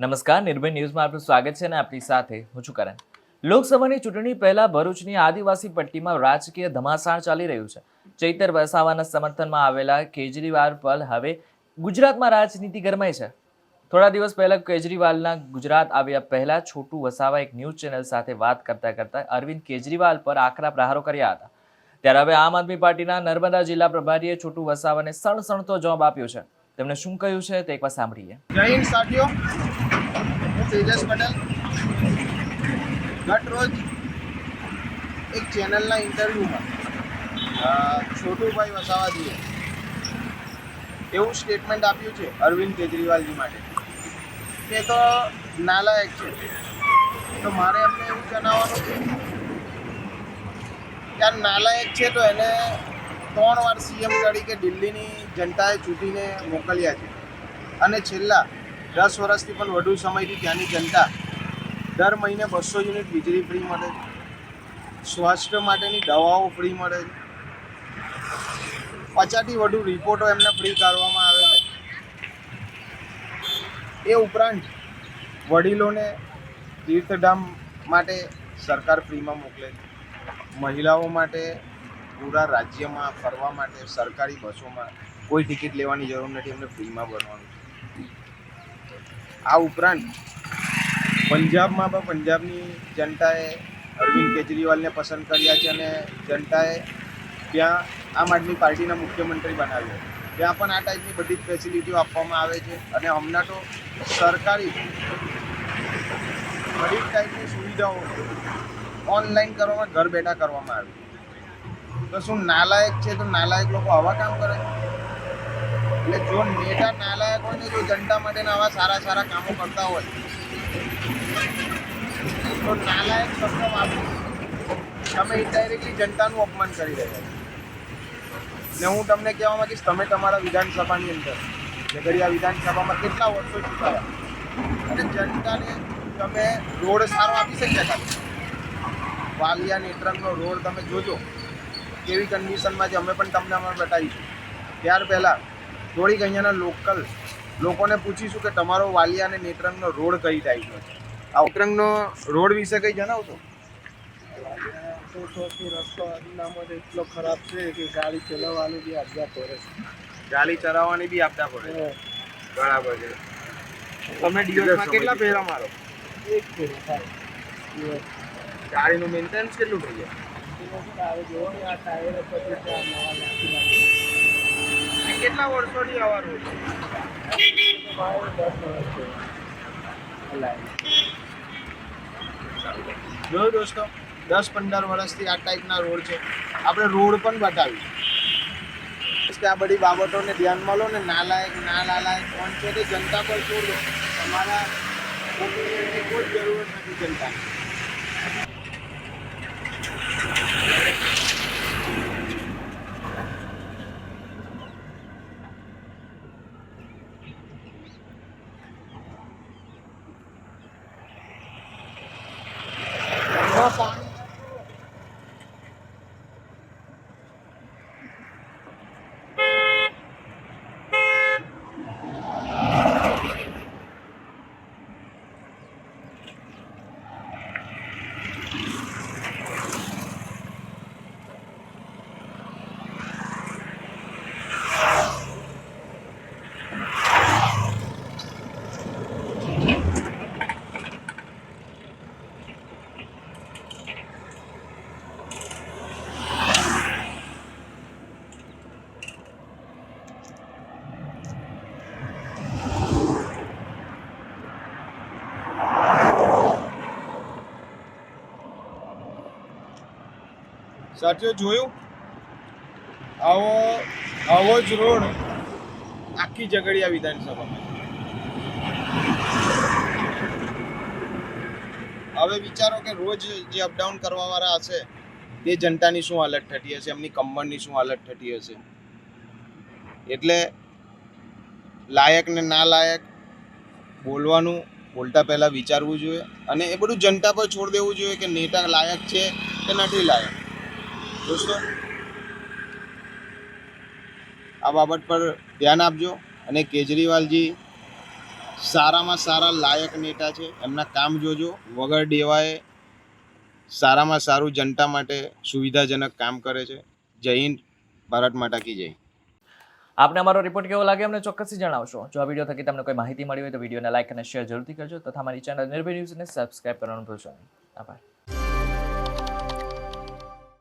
નમસ્કાર, નિર્ભય ન્યૂઝમાં આપનું સ્વાગત છે અને આપની સાથે હું છું કરણ. લોકસભાની ચૂંટણી પહેલા ભરૂચની આદિવાસી પટ્ટીમાં રાજકીય ધમાસાણ ચાલી રહ્યું છે. ચૈતર વસાવાના સમર્થનમાં આવેલા કેજરીવાલ પર હવે ગુજરાતમાં રાજનીતિ ગરમાઈ છે. થોડા દિવસ પહેલા કેજરીવાલના ગુજરાત આવ્યા પહેલા છોટુ વસાવા એક ન્યૂઝ ચેનલ સાથે વાત કરતા કરતા અરવિંદ કેજરીવાલ પર આકરા પ્રહારો કર્યા હતા. ત્યારે હવે આમ આદમી પાર્ટીના નર્મદા જિલ્લા પ્રભારીએ છોટુ વસાવાને સણસણતો જવાબ આપ્યો છે. તેમણે શું કહ્યું છે તે એકવાર સાંભળીએ. જય હિન્દ સાથીઓ, હું તેજસ પટેલ. ગત રોજ એક ચેનલના ઇન્ટરવ્યૂમાં છોટુભાઈ વસાવાજીએ એવું સ્ટેટમેન્ટ આપ્યું છે અરવિંદ કેજરીવાલજી માટે. કે તો નાલાયક છે. તો મારે એમને એવું જણાવવાનું છે કે આ નાલાયક છે તો એને ત્રણ વાર સીએમ તરીકે દિલ્હીની જનતાએ ચૂંટીને મોકલ્યા છે. અને છેલ્લા દસ વર્ષથી પણ વધુ સમયથી ત્યાંની જનતા દર મહિને બસો યુનિટ વીજળી ફ્રી મળે છે. સ્વાસ્થ્ય માટેની દવાઓ ફ્રી મળે છે. પચાસથી વધુ રિપોર્ટો એમને ફ્રી કરવામાં આવે છે. એ ઉપરાંત વડીલોને તીર્થધામ માટે સરકાર ફ્રીમાં મોકલે છે. મહિલાઓ માટે પૂરા રાજ્યમાં ફરવા માટે સરકારી બસોમાં કોઈ ટિકિટ લેવાની જરૂર નથી, એમને ફ્રીમાં ભરવાનું આ ઉપરાંત પંજાબમાં પણ પંજાબની જનતાએ અરવિંદ કેજરીવાલને પસંદ કર્યા છે અને જનતાએ ત્યાં આમ આદમી પાર્ટીના મુખ્યમંત્રી બનાવ્યો. ત્યાં પણ આ ટાઈપની બધી જ ફેસિલિટીઓ આપવામાં આવે છે અને હમણાં તો સરકારી બધી ટાઈપની સુવિધાઓ ઓનલાઈન કરવામાં ઘર બેઠા કરવામાં આવે. તો શું નાલાયક છે તો નાલાયક લોકો આવા કામ કરે? એટલે જો નેતા નાલાયક હોય ને જો જનતા માટેના આવા સારા સારા કામો કરતા હોય, તો નાલાયક શબ્દ વાપરી. તમે ઇન્ડાયરેક્ટલી જનતાનું અપમાન કરી રહ્યા ને હું તમને કહેવા માંગીશ, તમે તમારા વિધાનસભાની અંદર, ઝઘડિયા વિધાનસભામાં કેટલા વર્ષો ચૂંટાયા? અને જનતાને તમે રોડ સારો આપી શક્યા હતા? વાલિયા નેત્રંગનો રોડ તમે જોજો. કેવી કન્ડિશનમાં છે અમે પણ તમને અમે બતાવીશું. ત્યાર પહેલાં થોડીક અહીંયાના લોકલ લોકોને પૂછીશું કે તમારો વાલિયા અને નેત્રંગનો રોડ કઈ ટાઈપનો છે. આ નેત્રંગનો રોડ વિશે કંઈ જણાવશો? રસ્તો એટલો ખરાબ છે કે ગાડી ચલાવવાની બી આજ્ઞા પડે ગાડી ચલાવવાની બી આપતા પડે છે. બરાબર છે. તમે દિવસમાં કેટલા ફેરા મારો? એક ફેરો ગાડીનું મેન્ટેનન્સ કેટલું થઈ જાય? ને કેટલા વર્ષોથી આવવાનું જોયું દોસ્તો, દસ પંદર વર્ષથી આ ટાઈપના રોડ છે. આપણે રોડ પણ બતાવ્યું આ બધી બાબતોને ધ્યાનમાં લો ને નાલાયક ના નાલાયક કોણ છે તે જનતા પર છોડો તમારા કોઈ જરૂર નથી જનતાને સાથીઓ, જોયું? આવો આવો જ રોડ આખી ઝઘડિયા વિધાનસભામાં. હવે વિચારો કે રોજ જે અપડાઉન કરવાવાળા હશે, તે જનતાની શું હાલત થતી હશે? એમની કંબરની શું હાલત થતી હશે? એટલે લાયક ને ના લાયક બોલવાનું, બોલતા પહેલાં વિચારવું જોઈએ અને એ બધું જનતા પર છોડ દેવું જોઈએ કે નેતા લાયક છે કે નથી લાયક. દોસ્તો, આ બાબત પર ધ્યાન આપજો અને કેજરીવાલજી સારામાં સારા લાયક નેતા છે. એમના કામ જોજો. વગર દેવાએ સારામાં સારું જનતા માટે સુવિધાજનક કામ કરે છે. જય હિન્દ, ભારત માતા કી જય. આપને અમારો રિપોર્ટ કેવો લાગે અમને ચોક્કસથી જણાવશો. જો આ વીડિયો થકી તમને કોઈ માહિતી મળી હોય તો વિડીયોને લાઇક અને શેર જરૂરથી કરજો તથા અમારી ચેનલ નિર્ભય ન્યૂઝને સબસ્ક્રાઇબ કરવાનું ભૂલશો નહીં. આભાર.